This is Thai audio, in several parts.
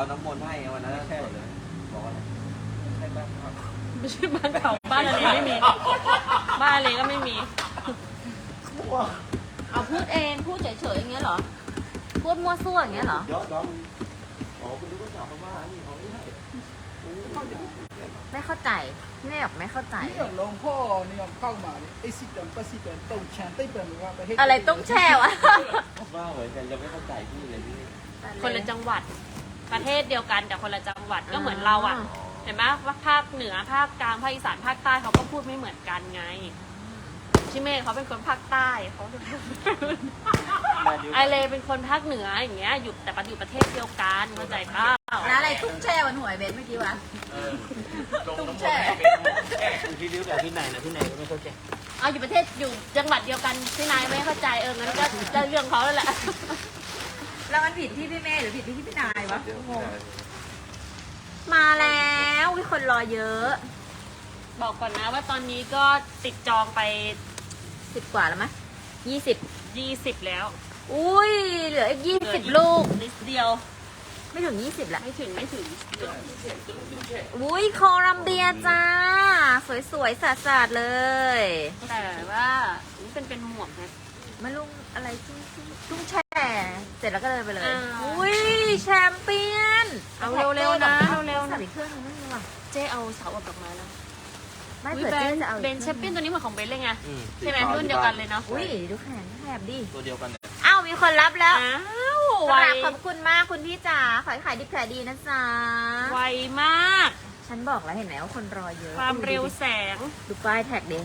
เอาน้ำมนต์ให้วันนั้นสดเลยบอกว่าอะไรให้บ้านพักไม่ใช่บ้านเขาบ้านอะไรไม่มี บ้านอะไรก็ไม่มี เอาพูดเองพูดเฉยๆอย่างเงี้ยเหรอ พูดมั่วซั่วอย่างเงี้ยเหรอ เดี๋ยวเดี๋ยวอ๋อคุณรู้ก็ถามมาว่านี่เขาไม่ให้ไม่เข้าใจแม่บอกไม่เข้าใจ นี่อย่างหลวงพ่อนี่ยอมเข้ามาเนี่ยไอ้สิเดินก็สิเดินตรงแชนใต้เดินว่าประเทศอะไรต้องแช่วะว่าเหมือนกันยังไม่เข้าใจพี่เลยพี่คนละจังหวัด ประเทศเดียวกันแต่คนละจังหวัดก็เหมือนเราอะ เห็นไหมว่าภาคเหนือภาคกลางภาคอีสานภาคใต้เขาก็พูดไม่เหมือนกันไง ชิเมฆเขาเป็นคนภาคใต้เขาจะพูดไอเลเป็นคนภาคเหนืออย่างเงี้ยอยู่แต่ปัจจุประเทศเดียวกันเข้าใจเปล่าแล้วอะไรตุ้งแช่วันหวยเบนเมื่อกี้วะตุ้งแช่พี่ริ้วกับพี่นายนะพี่นายก็ไม่เข้าใจเอาอยู่ประเทศอยู่จังหวัดเดียวกันพี่นายไม่เข้าใจเอองั้นก็จะเรื่องเขาแล้วแหละ แล้วมันผิดที่พี่เมย์หรือผิดที่พี่นายวะงงมาแล้ววิคนรอเยอะ บอกก่อนนะว่าตอนนี้ก็ติดจองไปสิบกว่าแล้วมั้ยยี่สิบ20แล้ว อุ้ยเหลืออีกยี่สิบลูกนิดเดียว ไม่ถึงยี่สิบละไม่ถึงไม่ถึงอุ้ยโคลัมเบียจ้า สวยๆสาดๆเลย แต่ว่านี่เป็นเป็นหมวกนะ มาลุงอะไรตุ้งตุ้งตุ้งแช่เสร็จแล้วก็เดินไปเลย อ่า อุ้ยแชมเปี้ยนเอาเร็วๆนะเร็วๆนะสั่งอีกเครื่องนึงไม่มีว่ะเจ๊เอาเสาอบดอกไม้แล้วไม่อุ๊ยเผื่อเบเจ๊นจะเอาอีกเบนแชมเปี้ยนตัวนี้เหมือนของเบนเลยไง อืมใช่ไหมรุ่นเดียวกันเลยเนาะอุ้ยดูแขนแถบดิตัวเดียวกันเลยอ้าวมีคนรับแล้ว อ้าวกไวราบขอบคุณมากคุณพี่จ๋าขอให้ขายดีขายดีนะจ๊ะ ไวมาก ฉันบอกแล้วเห็นไหมว่าคนรอเยอะความเร็วแสงดูป้ายแท็กดิ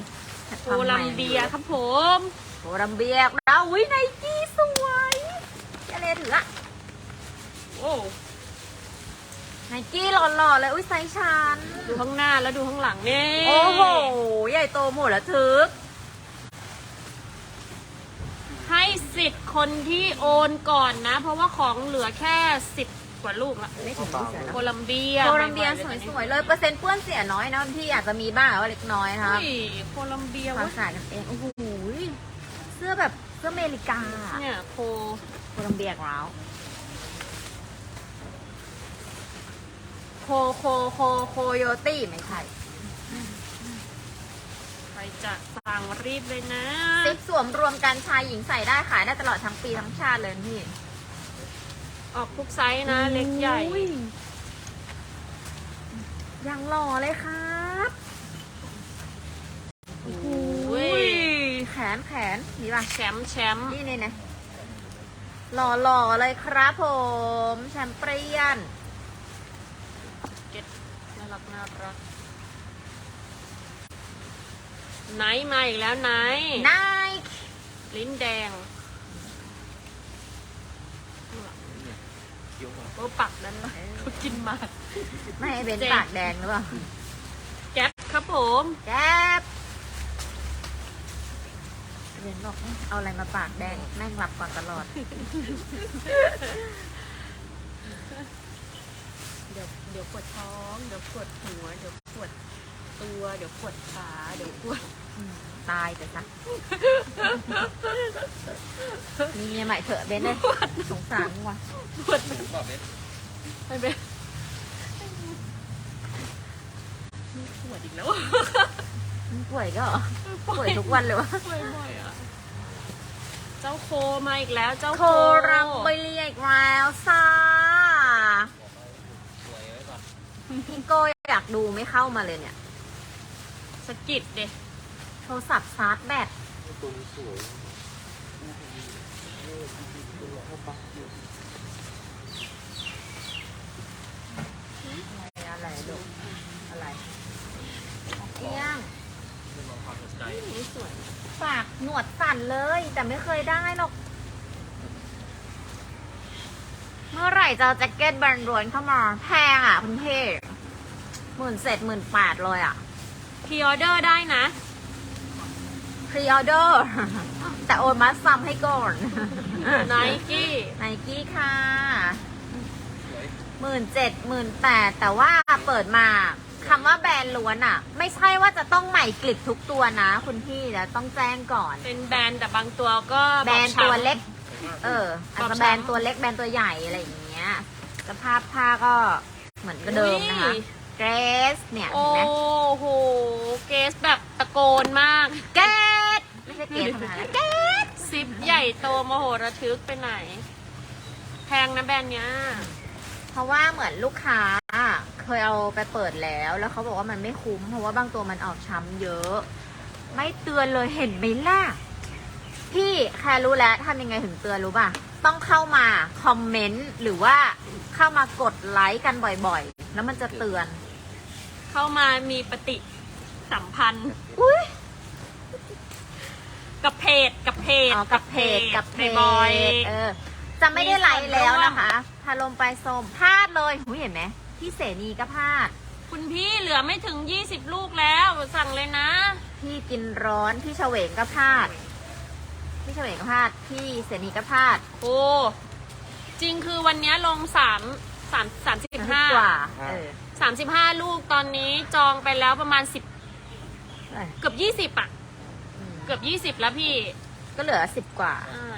แท็กโคลัมเบียครับผม โคลัมเบียแล้วอุ้ยไนกี้สวยจะเลถืออะโอ้ไนกี้หล่อๆเลยอุ้ยไซส์ชันดูข้างหน้าแล้วดูข้างหลังนี่โอ้โห ใหญ่โตหมดแล้วทึก ให้สิทธิ์คนที่โอนก่อนนะ เพราะว่าของเหลือแค่สิบกว่าลูกละไม่ถึงที่เสือโคนะลัมเบียโคลัมเบียสวยๆเลยเปอร์เซ็นต์เปื้อนเสียน้อยนะพี่อาจจะมีบ้างแต่ว่าเล็กน้อยนะๆคะอุ้ยโคลัมเบียความเวะสะอาดกันเองโอ้โหเสื้อ แบบเสื้ออเมริกาเนี่ยโคโคลัมเบียกราวโคโคโคโคโยตี้ไม่ใช่ใครจะสั่งรีบเลยนะ ซิปสวมรวมกันชายหญิงใส่ได้ขายได้ตลอดทั้งปีทั้งชาติเลยพี่ ออกทุกไซส์นะ เล็กใหญ่อุ้ยยังหล่อเลยครับ โอ้โห อุ้ยแข นแขนนี่ป่ะแชมป์แชมป์นี่นี่นะหล่อหล่อๆเลยครับผม แชมเปี้ยนเก็ตน่ารักน่ารักไนท์มาอีกแล้วไนท์ไนค์ลิ้นแดงเกี่ยวกับโอ้ปักนั้นเขากินมากไม่ให้เบนเจ๊ปากแดงหรือเปล่าแก๊ปครับผมแก๊บ เบนบอกเอาอะไรมาปากแดงแม่งหลับก่อนตลอด เดี๋ยวเดี๋ยวปวดท้อง เดี๋ยวปวดหัว เดี๋ยวปวดตัว เดี๋ยวปวดขา เดี๋ยวปวดตายแต่ซะมีเมียใหม่เถอะเบนเลยสงสารว่ะปวดถูกป่ะเบสไปเบนนี่ปวดอีกแล้วมึงป่วยก็เหรอป่วยทุกวันเลยวะป่วยบ่อยอะเจ้าโคมาอีกแล้วเจ้าโครังไปเรียกแล้วซ่าสวยไว้ก่อนพี่โก้อยากดูไม่เข้ามาเลยเนี่ยสะกิดเด็โทรศัพท์ชาร์จแบตตัวนี้สวยอะไรลูกอะไรเอี้ยง นี่สวย ฝากหนวดสั่นเลย แต่ไม่เคยได้หรอก เมื่อไหร่จะเอาแจ็คเก็ตแบรนด์รวนเข้ามา แพงอะคุณเพ่หมื่นเศษหมื่นแปดเลยอะ พรีออเดอร์ได้นะ พรีออเดอร์ แต่โอนมัดซัมให้ก่อน ไนกี้ ไนกี้ค่ะหมื่นเจ็ดหมื่นแปดแต่ว่าเปิดมา คำว่าแบรนด์ล้วนอะ ไม่ใช่ว่าจะต้องใหม่กลิบทุกตัวนะ คุณพี่เดี๋ยวต้องแจ้งก่อน เป็นแบรนด์แต่บางตัวก็แบรนด์บอบช้ำตัวเล็ก เอออาจบอจะบช้ำแบรนด์ตัวเล็กแบรนด์ตัวใหญ่อะไรอย่างเงี้ยสภาพผ้าก็เหมือนเดิมนะคะอุ้ยเกรสเนี่ยโอ้เห็นไหมโหเกสแบบตะโกนมากเกรสไม่ใช่เกรสธรรมดานะเกรสซิปใหญ่โตมโหระทึกไปไหน แพงนะแบรนด์เนี้ย เพราะว่าเหมือนลูกค้าเคยเอาไปเปิดแล้ว แล้วเขาบอกว่ามันไม่คุ้ม เพราะว่าบางตัวมันออกช้ำเยอะ ไม่เตือนเลยเห็นไหมล่ะ พี่แค่รู้แล้วทำยังไงถึงเตือนรู้ป่ะ ต้องเข้ามาคอมเมนต์หรือว่าเข้ามากดไลค์กันบ่อยๆ แล้วมันจะเตือน เข้ามามีปฏิสัมพันธ์อุ้ยกับเพจกับเพจอ๋อกับเพจกับเพจบอย เออ จะไม่ได้ไลค์แล้วนะคะพาลมไปส้มพลาดเลยหูยเห็นไหมพี่เสนีก็พลาด คุณพี่เหลือไม่ถึง 20 ลูกแล้วสั่งเลยนะ พี่กินร้อนพี่เฉวงก็พลาด พี่เฉวงก็พลาด พี่เสนีก็พลาด โอ้จริงคือวันเนี้ยลงสามสามสามสิบห้ากว่าเออสามสิบห้าลูกตอนนี้จองไปแล้วประมาณสิบเอ้ยเกือบยี่สิบอะอืมเกือบยี่สิบแล้วพี่ ก็เหลือสิบกว่า ใช่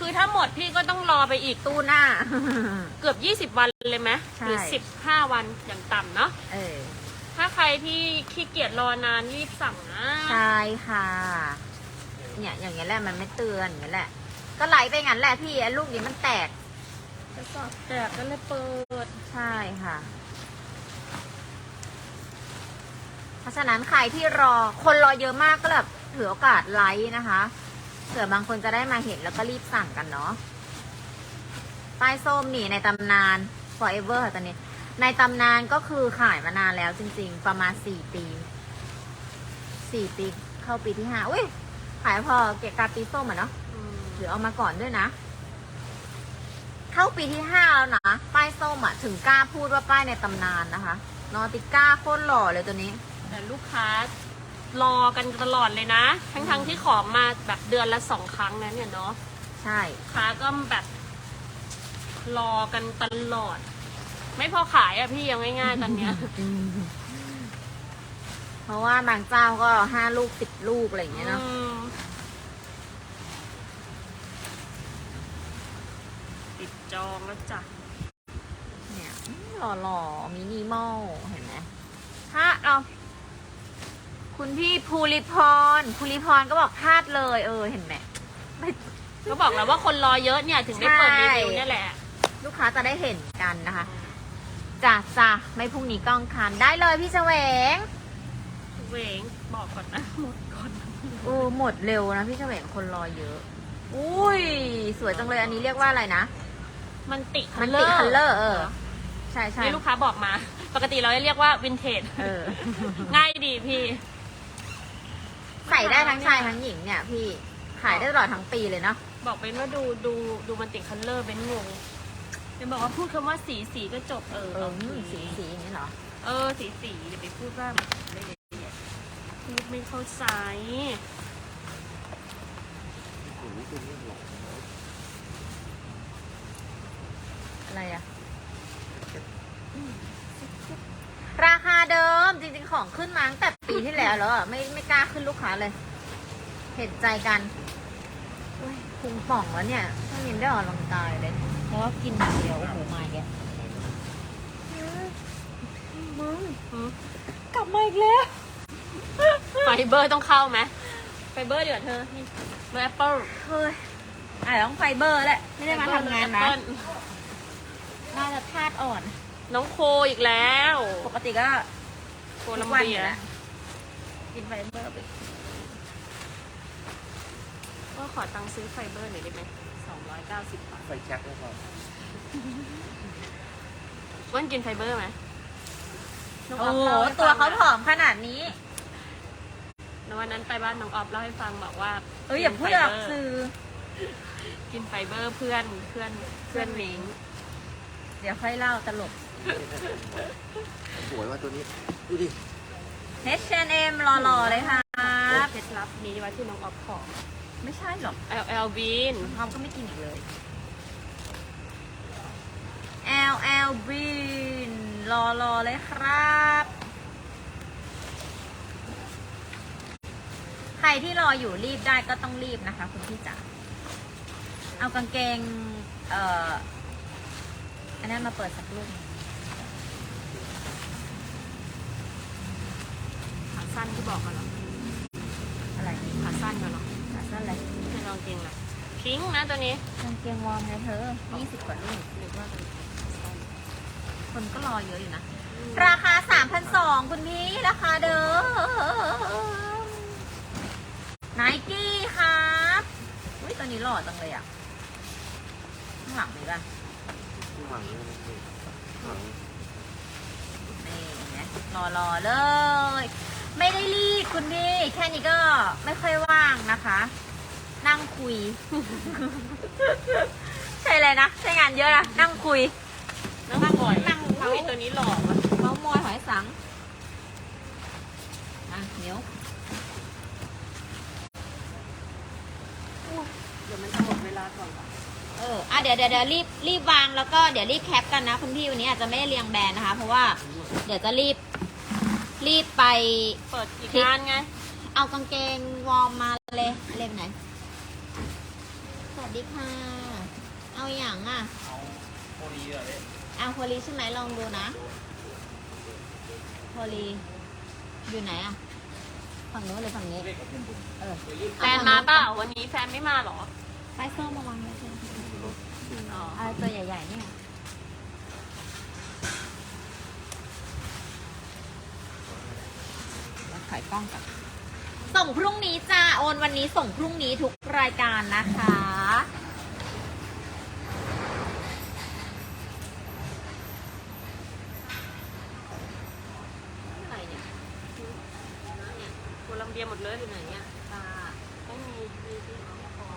คือถ้าหมดพี่ก็ต้องรอไปอีกตู้หน้า เกือบยี่สิบวันเลยไหมใช่หรือสิบห้าวันอย่างต่ำเนาะเออถ้าใครที่ขี้เกียจรอนานรีบสั่งนะใช่ค่ะ เนี่ยอย่างเงี้ยแหละมันไม่เตือนอย่างเงี้ยแหละ ก็ไหลไปงั้นแหละพี่ไอ้ลูกนี้มันแตกจะสอบแตกก็เลยเปิด ใช่ค่ะ เพราะฉะนั้นใครที่รอคนรอเยอะมากก็แบบถือโอกาสไลค์นะคะ เผื่อบางคนจะได้มาเห็นแล้วก็รีบสั่งกันเนาะป้ายส้มนี่ในตำนาน forever ค่ะตอนนี้ ในตำนานก็คือขายมานานแล้วจริง ๆ ประมาณสี่ปีสี่ปีเข้าปีที่ห้าอุ้ยขายพอเกะกาปีส้มอะเนาะหรือเอามาก่อนด้วยนะ เข้าปีที่ห้าแล้วนะ ป้ายส้มอะ ถึงกล้าพูดว่าป้ายในตำนานนะคะ นอติก้าโคตรหล่อเลยตัวนี้ แต่ลูกค้า รอกันตลอดเลยนะ ทั้งๆที่ของมาแบบเดือนละสองครั้งนะเนี่ยเนาะใช่ลูกค้าก็แบบรอกันตลอด ไม่พอขายอะพี่ยังง่ายๆตอนเนี้ย เพราะว่าบางเจ้าก็ห้าลูกสิบลูกอะไรอย่างเงี้ยเนาะ อืมติดจองแล้วจ้ะ เนี่ยหล่อหล่อมินิมอลเห็นไหมถ้าเอา คุณพี่ภูริพรภูริพรก็บอกพลาดเลย เออเห็นไหมไม่ก็บอกแล้วว่าคนรอเยอะเนี่ยถึงได้เปิดรีวิวใช่เนี่ยแหละ ลูกค้าจะได้เห็นกันนะคะจ้ะจ้ะไม่พรุ่งนี้กล้องคันได้เลยพี่เฉวงเวงบอกก่อนนะหมดก่อนอูหมดเร็วนะพี่เฉวงคนรอเยอะ อุ้ย สวยจังเลยอันนี้เรียกว่าอะไรนะ มันติมันติคัลเลอร์เออใช่ใช่นี่ลูกค้าบอกมา ปกติเราจะเรียกว่าวินเทจเออง่ายดีพี่ ใส่ได้ทั้งชายทั้งหญิงเนี่ยพี่ขายได้ตลอดทั้งปีเลยเนาะบอกเป็นว่าดูดูดูมันติคัลเลอร์เป็นงงเป็นบอกว่าพูดคำว่าสีสีก็จบเออเออลองนี่สีสีอย่างนี้เหรอ เออสีสีอย่าไปพูดว่าละเอียดพูดไม่เข้าใจอะไรอะ ราคาเดิมจริงๆของขึ้นมาตั้งแต่ปีที่แล้วแล้วอะไม่ไม่กล้าขึ้นลูกค้าเลย เห็นใจกันโอ้ยพุงป่องแล้วเนี่ยถ้ามินได้ออกกำลังกายเลยเพราะว่ากินอย่างเดียวโอ้โหมาแกมึงหืมกลับมาอีกแล้วไฟเบอร์ต้องเข้าไหมไฟเบอร์เดี๋ยวเธอนี่เบอร์แอปเปิลเฮ้ยอะต้องไฟเบอร์แหละไม่ได้มาทำงานนะน่าจะธาตุอ่อน น้องโคอีกแล้วปกติก็โคทุลักมวันอเบียยู่แล้วกินไฟเบอร์ไปก็ขอตังค์ซื้อไฟเบอร์หน่อยได้ไหมสองร้อยเก้าสิบบาทไฟแช็กด้วยครับว่านกินไฟเบอร์ไหมน้องโอ้ออฟโหเล่าให้ตัวฟัเขางผอมขนาดนี้นะวันนั้นไปบ้านน้องออฟเล่าให้ฟังบอกว่าเอ้ยอย่าพูดออกสื่อกินไฟเบอร์เพื่อนเพื่อนเพื่อนลิง เดี๋ยวค่อยเล่าตลก สวยว่าตัวนี้ ดูดิ H&M รอๆเลยค่ะเคล็ดลับนี้ไว้ที่น้องออฟขอไม่ใช่หรอก L L Bean พร้อมก็ไม่กินอีกเลย L L B รอรอๆเลยครับ ใครที่รออยู่รีบได้ก็ต้องรีบนะคะคุณพี่จ๋าเอากางเกง เอ่อ อันนั้นมาเปิดสักลูกหนึ่ง ขา สั้นที่บอกกันเหรออะไรขาสั้นกันเหรอขาสั้นอะไรไม่ลองเกงเลยพิงค์นะตัวนี้กางเกงวอร์มไงเธอยี่สิบกว่าลูกหรือว่าเป็นขาสั้นคนก็รอเยอะอยู่นะ ราคาสามพันสองคุณพี่ ราคาเดิมไนกี้ครับอุ้ยตัวนี้หล่อจังเลยอะ ข้างหลังมีป่ะข้างหลังนี่ข้างหลังนี่เห็นไหมรอรอๆเลย ไม่ได้รีบคุณพี่แค่นี้ก็ไม่ค่อยว่างนะคะ นั่งคุย ใช่เลยนะใช้งานเยอะนะนั่งคุยนั่งบ่อยนั่งอุ้ยตัวนี้หล่อว่ะเมาส์มอยหอยสังอะเหนียวเดี๋ยวมันจะหมดเวลาก่อนว่ะเอออะเดี๋ยวเดี๋ยวเดี๋ยวรีบรีบวางแล้วก็เดี๋ยวรีบแคปกันนะคุณพี่วันนี้อาจจะไม่ได้เรียงแบรนด์นะคะ เพราะว่าเดี๋ยวจะรีบ รีบไป เปิดอีกงานไง เอากางเกงวอร์มมาเลยเล่มไหน สวัสดีค่ะ เอาอย่างอะ เอาโคดีเลยเอาโพลีใช่ไหมลองดูนะโพลีอยู่ไหนอะ ฝั่งนู้นหรือฝั่งนี้เออแฟนมาเปล่าวันนี้แฟนไม่มาเหรอ ไปส้มมาวางไว้ใช่ไหมอ๋ออะไรตัวใหญ่ๆเนี่ย แล้วขายกล้องกันส่งพรุ่งนี้จ้าโอนวันนี้ส่งพรุ่งนี้ทุกรายการนะคะอะไรเนี่ยเนี่ยโคลัมเบียหมดเลยอยู่ไหนเนี่ย ค่ะ ไม่มีมีที่เอาพอ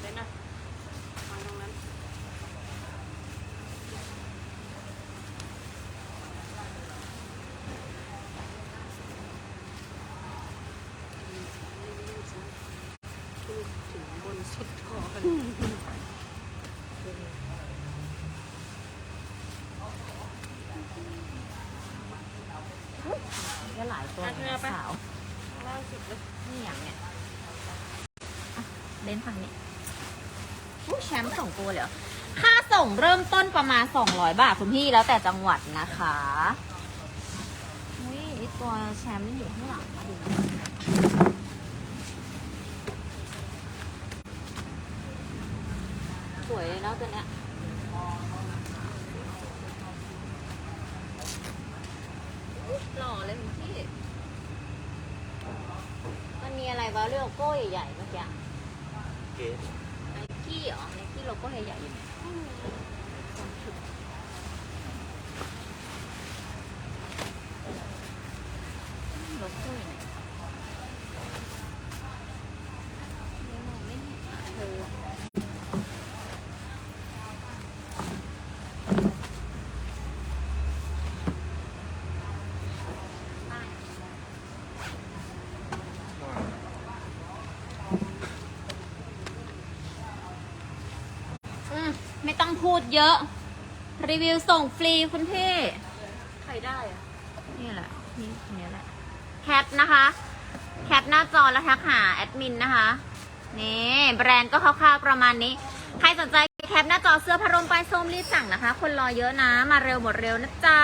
เล่นนะวางตรงนั้น ถึงบนสุดคอกัน ก็หลาย ตัวเสาวล่าสุดเลยนี่อย่างเนี้ยอะเล่นฝั่งนี้อู้แชมป์ส่งตัวเหรอค่าส่งเริ่มต้นประมาณ 200 บาทคุณพี่แล้วแต่จังหวัดนะคะอุ้ยตัวแชมป์นี่อยู่ข้างหลังมาดูสวยเลยเนะตัวเนี้ยหล่อเลยคุณพี่ มันมีอะไรวะเรื่องโก้ใหญ่ๆเมื่อกี้เก๋ไนกี้เหรอไนกี้โลโก้ใหญ่ๆอยู่ไหนโลโก้อยู่ไหนเดี๋ยวมองไม่เห็นอะเธออืมไม่ต้อง พูดเยอะ รีวิวส่งฟรีคุณพี่ใครได้อะนี่แหละนี่นี่แหละแคปนะคะ แคปหน้าจอแล้วทักหาแอดมินนะคะ นี่แบรนด์ก็คร่าวๆประมาณนี้ ใครสนใจแคปหน้าจอเสื้อพารมปลายส้มรีบสั่งนะคะ คนรอเยอะนะ มาเร็วหมดเร็วนะจ๊ะ